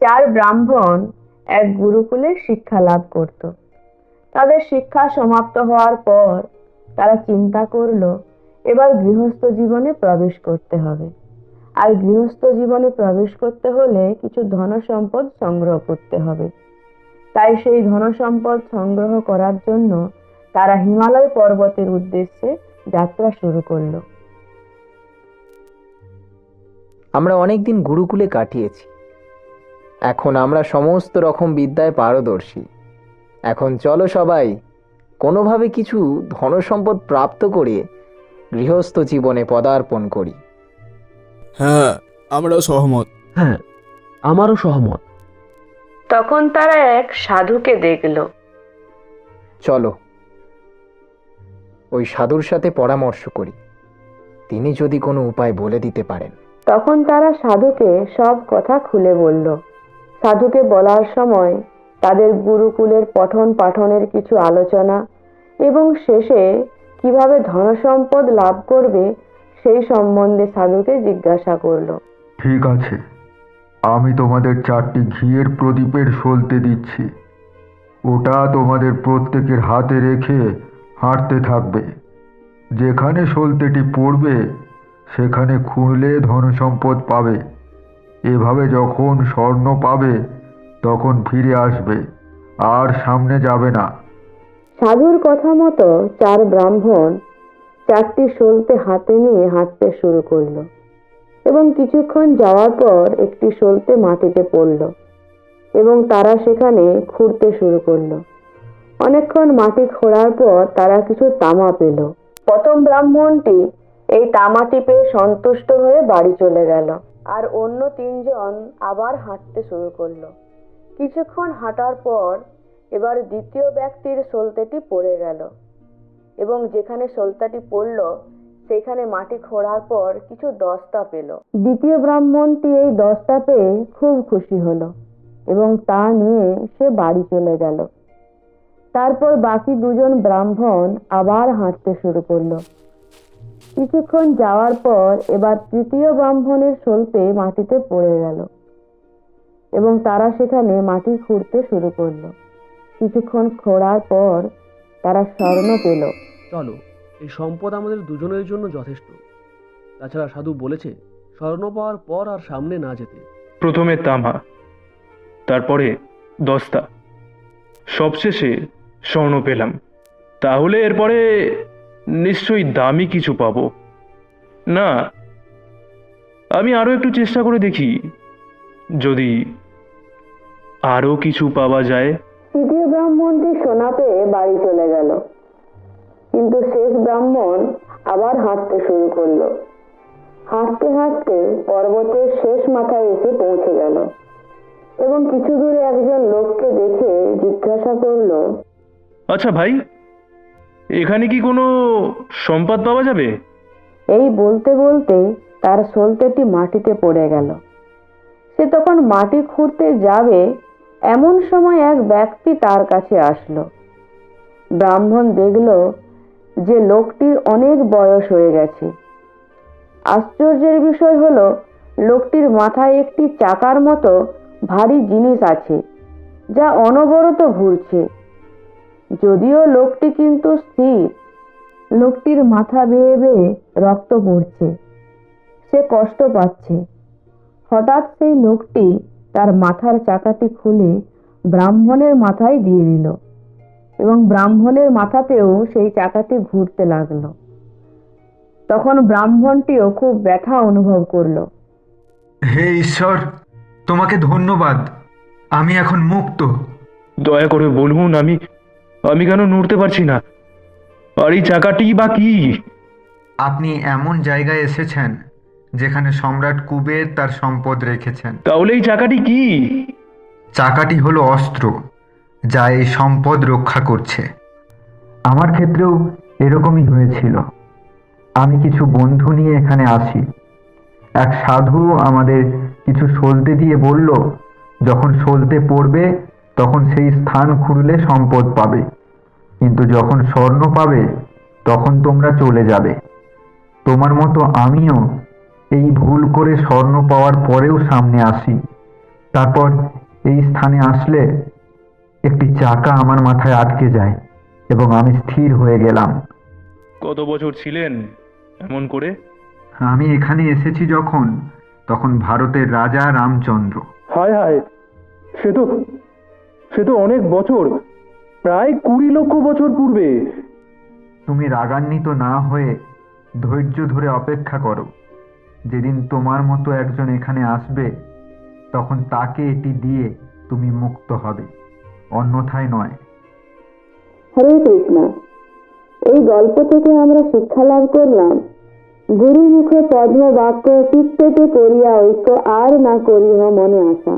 চার ব্রাহ্মণ এক গুরুকুলে শিক্ষা লাভ করত। তাদের শিক্ষা সমাপ্ত হওয়ার পর তারা চিন্তা করল, এবার গৃহস্থ জীবনে প্রবেশ করতে হবে। আর গৃহস্থ জীবনে প্রবেশ করতে হলে কিছু ধন সম্পদ সংগ্রহ করতে হবে। তাই সেই ধন সম্পদ সংগ্রহ করার জন্য তারা হিমালয় পর্বতের উদ্দেশ্যে যাত্রা শুরু করল। আমরা অনেক দিন গুরুকুলে কাটিয়েছি। এখন আমরা সমস্ত রকম বিদ্যায় পারদর্শী। এখন চলো সবাই কোনোভাবে কিছু ধনসম্পদ প্রাপ্ত করে গৃহস্থ জীবনে পদার্পণ করি। হ্যাঁ আমরা সহমত। হ্যাঁ আমারও সহমত। তখন তারা এক সাধুকে দেখল। চলো ওই সাধুর সাথে পরামর্শ করি। তিনি যদি কোনো উপায় বলে দিতে পারেন। তখন তারা সাধুকে সব কথা খুলে বলল। সাধুকে বলার সময় তাদের গুরুকুলের পঠন পাঠনের কিছু আলোচনা এবং শেষে কীভাবে ধনসম্পদ লাভ করবে সেই সম্বন্ধে সাধুকে জিজ্ঞাসা করল। ঠিক আছে। আমি তোমাদের চারটি ঘিয়ের প্রদীপের সলতে দিচ্ছি। ওটা তোমাদের প্রত্যেকের হাতে রেখে হাঁটতে থাকবে। যেখানে সলতেটি পড়বে, সেখানে খুঁড়লে ধনসম্পদ পাবে। এভাবে যখন স্বর্ণ পাবে, তখন ফিরে আসবে, আর সামনে যাবে না। সাধুর কথা মতো চার ব্রাহ্মণ চারটি সলতে হাতে নিয়ে হাঁটতে শুরু করল। এবং কিছুক্ষণ যাওয়ার পর একটি সলতে মাটিতে পড়ল এবং তারা সেখানে খুঁড়তে শুরু করল। অনেকক্ষণ মাটি খোঁড়ার পর তারা কিছু তামা পেল। প্রথম ব্রাহ্মণটি এই তামাটি পেয়ে সন্তুষ্ট হয়ে বাড়ি চলে গেল আর অন্য তিনজন আবার হাঁটতে শুরু করল। কিছুক্ষণ হাঁটার পর এবার দ্বিতীয় ব্যক্তির সলতেটি পড়ে গেল এবং যেখানে সলতাটি পড়ল সেখানে মাটি খোঁড়ার পর কিছু দস্তা পেল। দ্বিতীয় ব্রাহ্মণটি এই দস্তা পেয়ে খুব খুশি হলো এবং তা নিয়ে সে বাড়ি চলে গেল। তারপর বাকি দুজন ব্রাহ্মণ আবার হাঁটতে শুরু করল। কিছুক্ষণ যাওয়ার পর এবার তৃতীয় ব্রাহ্মণের সলতে মাটিতে পড়ে গেল এবং তারা সেখানে মাটি খুঁড়তে শুরু করল। কিছুক্ষণ খোঁড়ার পর তারা স্বর্ণ পেল। চলো এই সম্পদ আমাদের দুজনের জন্য যথেষ্ট। তাছাড়া সাধু বলেছে স্বর্ণ পাওয়ার পর আর সামনে না যেতে। প্রথমে তামা তারপরে দস্তা। সবশেষে স্বর্ণ পেলাম। তাহলে এরপরে নিশ্চয়ই দামি কিছু পাব। না আমি আরও একটু চেষ্টা করে দেখি। যদি আরও কিছু পাওয়া যায়। তৃতীয় ব্রাহ্মণটি সোনা পেয়ে বাড়ি চলে গেল। কিন্তু শেষ ব্রাহ্মণ আবার হাঁটতে শুরু করল। হাঁটতে হাঁটতে পর্বতের শেষ মাথায় এসে পৌঁছে গেল এবং কিছু দূরে একজন লোককে দেখে জিজ্ঞাসা করল আচ্ছা ভাই এখানে কি কোনো সম্পদ পাওয়া যাবে? এই বলতে বলতে তার সলতেটি মাটিতে পড়ে গেল। সে তখন মাটি খুঁড়তে যাবে এমন সময় এক ব্যক্তি তার কাছে আসলো। ব্রাহ্মণ দেখল যে লোকটির অনেক বয়স হয়ে গেছে। আশ্চর্যের বিষয় হলো, লোকটির মাথায় একটি চাকার মতো ভারী জিনিস আছে, যা অনবরত ঘুরছে। যদিও লোকটি কিন্তু স্থির। লোকটির মাথা বেয়ে বেয়ে রক্ত পড়ছে। সে কষ্ট পাচ্ছে। হঠাৎ সেই লোকটি তার মাথার চাকাটি খুলে ব্রাহ্মণের মাথায় দিয়ে দিল। এবং ব্রাহ্মণের মাথাতেও সেই চাকাটি ঘুরতে লাগল। তখন ব্রাহ্মণটিও খুব ব্যথা অনুভব করল। হে ঈশ্বর তোমাকে ধন্যবাদ। আমি এখন মুক্ত। দয়া করে বলুন আমি আমি কেন নড়তে পারছি না? আর এই চাকাটি বা কি? আপনি এমন জায়গায় এসেছেন যেখানে সম্রাট কুবের তার সম্পদ রেখেছেন। তাহলে এই চাকাটি কি? চাকাটি হলো অস্ত্র। যা এই সম্পদ রক্ষা করছে। আমার ক্ষেত্রেও এরকমই হয়েছিল। আমি কিছু বন্ধু নিয়ে এখানে আসি। এক সাধু আমাদের কিছু সলতে দিয়ে বলল, যখন সলতে পড়বে, তখন সেই স্থান খুঁড়লে সম্পদ পাবে। কিন্তু যখন স্বর্ণ পাবে, তখন তোমরা চলে যাবে। তোমার মতো আমিও এই ভুল করে স্বর্ণ পাওয়ার পরেও সামনে আসি। তারপর এই স্থানে আসলে একটি চাকা আমার মাথায় আটকে যায় এবং আমি স্থির হয়ে গেলাম। কত বছর ছিলেন এমন করে? আমি এখানে এসেছি যখন তখন ভারতের রাজা রামচন্দ্র। হায় হায় সে তো সে তো অনেক বছর প্রায় কুড়ি লক্ষ বছর পূর্বে। তুমি রাগান্বিত না হয়ে ধৈর্য ধরে অপেক্ষা করো। যেদিন তোমার মতো একজন এখানে আসবে তখন তাকে এটি দিয়ে তুমি মুক্ত হবে। অন্যথায় নয়। হরে কৃষ্ণ, এই গল্প থেকে আমরা শিক্ষা লাভ করলাম, গুরু মুখে পদ্ম বাক্য চিত্ততে করিয়া ঐক্য আর না করিহ মনে আসা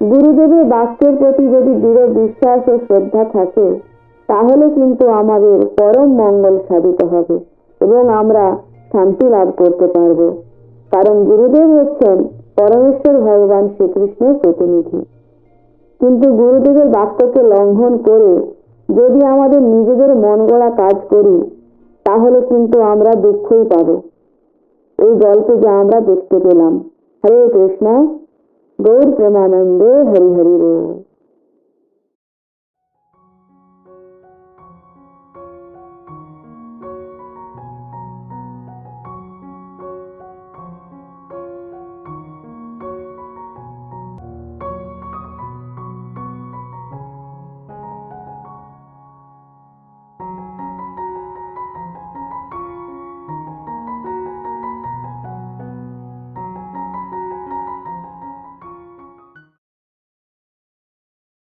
গুরুদেবের বাক্যের প্রতি যদি দৃঢ় বিশ্বাস ও শ্রদ্ধা থাকে, তাহলে কিন্তু আমাদের পরম মঙ্গল সাধিত হবে এবং আমরা শান্তি লাভ করতে পারব। কারণ গুরুদেব হচ্ছেন পরমেশ্বর ভগবান শ্রীকৃষ্ণের প্রতিনিধি। কিন্তু গুরুদেবের বাক্যকে লঙ্ঘন করে যদি আমাদের নিজেদের মন গড়া কাজ করি, তাহলে কিন্তু আমরা দুঃখই পাব। এই গল্পে যা আমরা দেখতে পেলাম। হরে কৃষ্ণ, গৌর প্রেমানন্দে হরি হরি